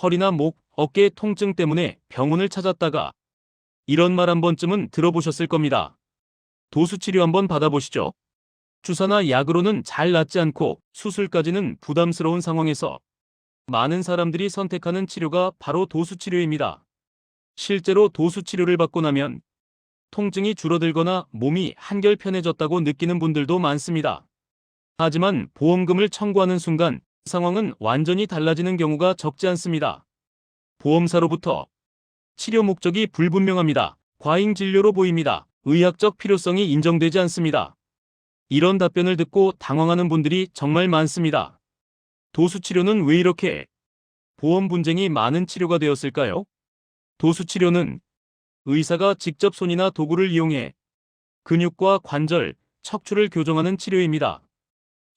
허리나 목, 어깨 통증 때문에 병원을 찾았다가 이런 말 한 번쯤은 들어보셨을 겁니다. 도수 치료 한번 받아보시죠. 주사나 약으로는 잘 낫지 않고 수술까지는 부담스러운 상황에서 많은 사람들이 선택하는 치료가 바로 도수 치료입니다. 실제로 도수 치료를 받고 나면 통증이 줄어들거나 몸이 한결 편해졌다고 느끼는 분들도 많습니다. 하지만 보험금을 청구하는 순간 상황은 완전히 달라지는 경우가 적지 않습니다. 보험사로부터 치료 목적이 불분명합니다. 과잉 진료로 보입니다. 의학적 필요성이 인정되지 않습니다. 이런 답변을 듣고 당황하는 분들이 정말 많습니다. 도수 치료는 왜 이렇게 보험 분쟁이 많은 치료가 되었을까요? 도수 치료는 의사가 직접 손이나 도구를 이용해 근육과 관절, 척추를 교정하는 치료입니다.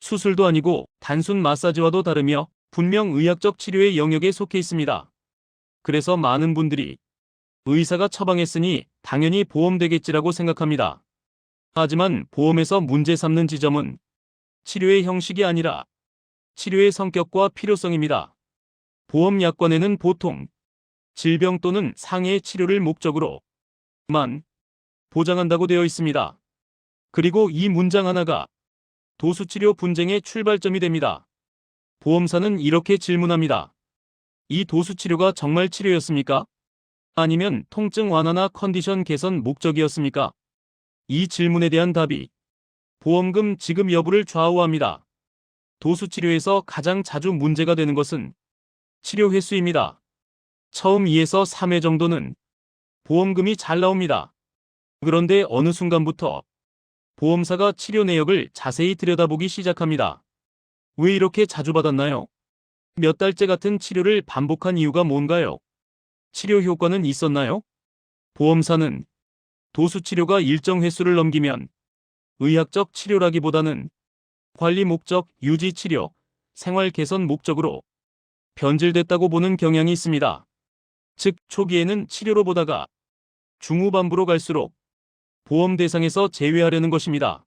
수술도 아니고 단순 마사지와도 다르며 분명 의학적 치료의 영역에 속해 있습니다. 그래서 많은 분들이 의사가 처방했으니 당연히 보험되겠지라고 생각합니다. 하지만 보험에서 문제 삼는 지점은 치료의 형식이 아니라 치료의 성격과 필요성입니다. 보험 약관에는 보통 질병 또는 상해의 치료를 목적으로 만 보장한다고 되어 있습니다. 그리고 이 문장 하나가 도수치료 분쟁의 출발점이 됩니다. 보험사는 이렇게 질문합니다. 이 도수치료가 정말 치료였습니까? 아니면 통증 완화나 컨디션 개선 목적이었습니까? 이 질문에 대한 답이 보험금 지급 여부를 좌우합니다. 도수치료에서 가장 자주 문제가 되는 것은 치료 횟수입니다. 처음 2에서 3회 정도는 보험금이 잘 나옵니다. 그런데 어느 순간부터 보험사가 치료 내역을 자세히 들여다보기 시작합니다. 왜 이렇게 자주 받았나요? 몇 달째 같은 치료를 반복한 이유가 뭔가요? 치료 효과는 있었나요? 보험사는 도수 치료가 일정 횟수를 넘기면 의학적 치료라기보다는 관리 목적, 유지 치료, 생활 개선 목적으로 변질됐다고 보는 경향이 있습니다. 즉, 초기에는 치료로 보다가 중후반부로 갈수록 보험 대상에서 제외하려는 것입니다.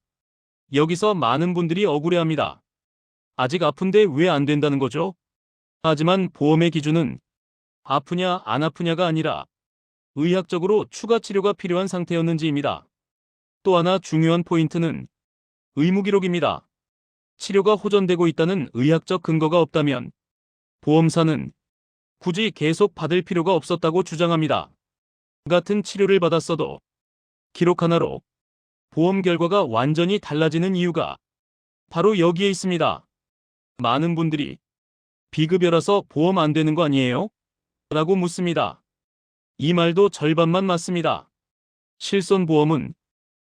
여기서 많은 분들이 억울해합니다. 아직 아픈데 왜 안 된다는 거죠? 하지만 보험의 기준은 아프냐 안 아프냐가 아니라 의학적으로 추가 치료가 필요한 상태였는지입니다. 또 하나 중요한 포인트는 의무 기록입니다. 치료가 호전되고 있다는 의학적 근거가 없다면 보험사는 굳이 계속 받을 필요가 없었다고 주장합니다. 같은 치료를 받았어도 기록 하나로 보험 결과가 완전히 달라지는 이유가 바로 여기에 있습니다. 많은 분들이 비급여라서 보험 안 되는 거 아니에요? 라고 묻습니다. 이 말도 절반만 맞습니다. 실손보험은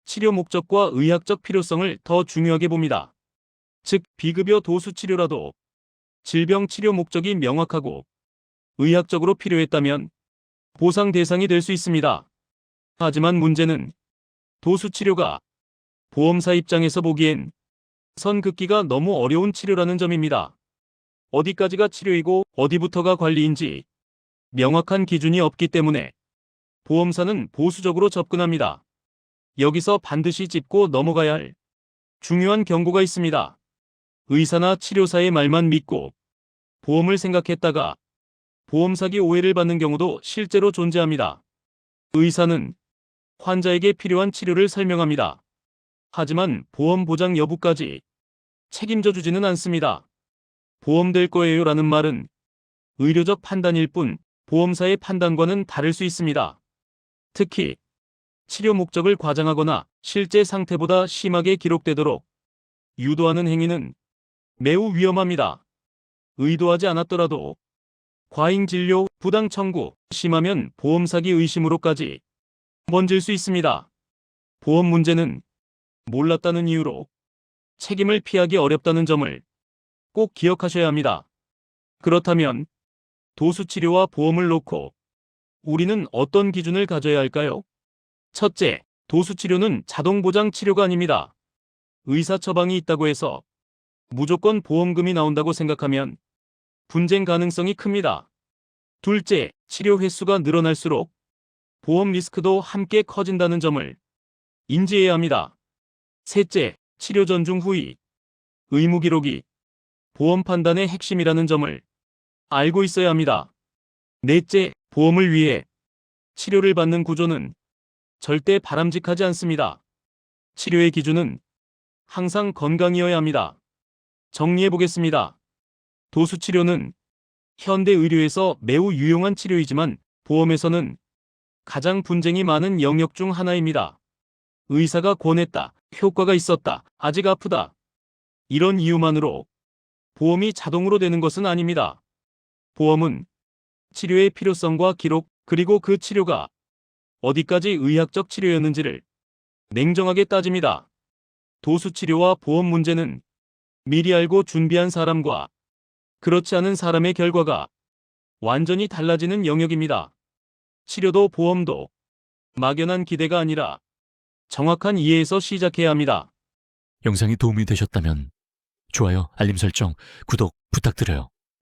치료 목적과 의학적 필요성을 더 중요하게 봅니다. 즉, 비급여 도수 치료라도 질병 치료 목적이 명확하고 의학적으로 필요했다면 보상 대상이 될 수 있습니다. 하지만 문제는 도수 치료가 보험사 입장에서 보기엔 선 긋기가 너무 어려운 치료라는 점입니다. 어디까지가 치료이고 어디부터가 관리인지 명확한 기준이 없기 때문에 보험사는 보수적으로 접근합니다. 여기서 반드시 짚고 넘어가야 할 중요한 경고가 있습니다. 의사나 치료사의 말만 믿고 보험을 생각했다가 보험 사기 오해를 받는 경우도 실제로 존재합니다. 의사는 환자에게 필요한 치료를 설명합니다. 하지만 보험 보장 여부까지 책임져 주지는 않습니다. 보험될 거예요 라는 말은 의료적 판단일 뿐 보험사의 판단과는 다를 수 있습니다. 특히 치료 목적을 과장하거나 실제 상태보다 심하게 기록되도록 유도하는 행위는 매우 위험합니다. 의도하지 않았더라도 과잉 진료, 부당 청구, 심하면 보험 사기 의심으로까지 번질 수 있습니다. 보험 문제는 몰랐다는 이유로 책임을 피하기 어렵다는 점을 꼭 기억하셔야 합니다. 그렇다면 도수 치료와 보험을 놓고 우리는 어떤 기준을 가져야 할까요? 첫째, 도수 치료는 자동 보장 치료가 아닙니다. 의사 처방이 있다고 해서 무조건 보험금이 나온다고 생각하면 분쟁 가능성이 큽니다. 둘째, 치료 횟수가 늘어날수록 보험 리스크도 함께 커진다는 점을 인지해야 합니다. 셋째, 치료 전중 후이 의무 기록이 보험 판단의 핵심이라는 점을 알고 있어야 합니다. 넷째, 보험을 위해 치료를 받는 구조는 절대 바람직하지 않습니다. 치료의 기준은 항상 건강이어야 합니다. 정리해 보겠습니다. 도수 치료는 현대 의료에서 매우 유용한 치료이지만 보험에서는 가장 분쟁이 많은 영역 중 하나입니다. 의사가 권했다, 효과가 있었다, 아직 아프다. 이런 이유만으로 보험이 자동으로 되는 것은 아닙니다. 보험은 치료의 필요성과 기록, 그리고 그 치료가 어디까지 의학적 치료였는지를 냉정하게 따집니다. 도수 치료와 보험 문제는 미리 알고 준비한 사람과 그렇지 않은 사람의 결과가 완전히 달라지는 영역입니다. 치료도 보험도 막연한 기대가 아니라 정확한 이해에서 시작해야 합니다. 영상이 도움이 되셨다면 좋아요, 알림 설정, 구독 부탁드려요.